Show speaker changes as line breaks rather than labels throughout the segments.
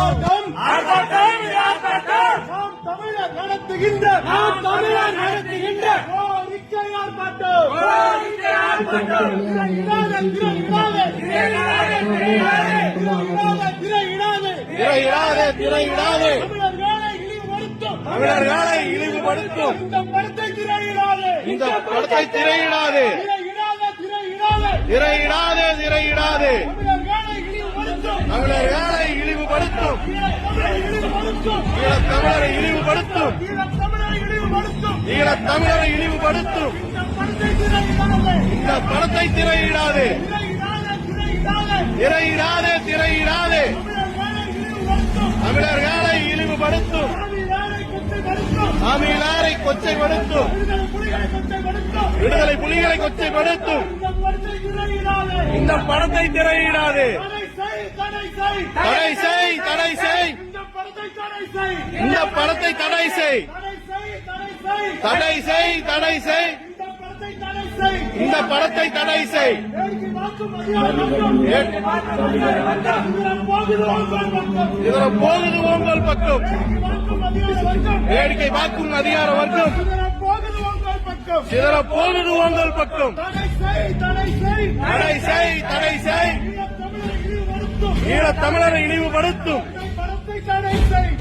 ஆர்ப்பாட்டம்
ஆர்ப்பாட்டம் ஆர்ப்பாட்டம்.
நாம் தமிழர் நடத்துகின்ற
நாம் தமிழர் நடத்துகின்ற
கோரிக்கை ஆர்ப்பாட்டம்.
கோரிக்கை ஆர்ப்பாட்டம்.
தமிழர்களை இழிவுபடுத்தும்.
தமிழர்களை இழிவுபடுத்தும்.
இந்த படத்தை திரையிடாதே
இந்த படத்தை திரையிடாதே
திரையிடாதே திரையிடாதே
திரையிடாதே திரையிடாதே
இழிவுபடுத்தும் ஈழத் தமிழரை இழிவுபடுத்தும்.
ஈழத் தமிழரை இழிவுபடுத்தும்.
ஈழத் தமிழரை இழிவுபடுத்தும்
ஈழத் தமிழரை இழிவுபடுத்தும்
இந்த படத்தை திரையிடாதே.
திரையிடாதே
திரையிடாதே. தமிழர்களை இழிவுபடுத்தும்? தமிழரை கொச்சைப்படுத்தும். விடுதலை புலிகளை கொச்சைப்படுத்தும். இந்த படத்தை திரையிடாதே. தடை செய் தடை செய்
தடை செய்
இந்த படத்தை தடை செய்.
தடை செய் தடை செய். இந்த படத்தை தடை செய்.
இதுல போகுது உங்கள் பக்கம்.
வேடிக்கை
பார்க்கும் அதிகார வர்க்கம் சிதற போகுது உங்கள் பக்கம்.
தடை செய் தடை செய்.
தடை செய் தடை செய்.
ஈழத் தமிழரை இழிவுபடுத்தும்.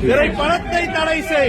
திரைப்படத்தை தடை செய்.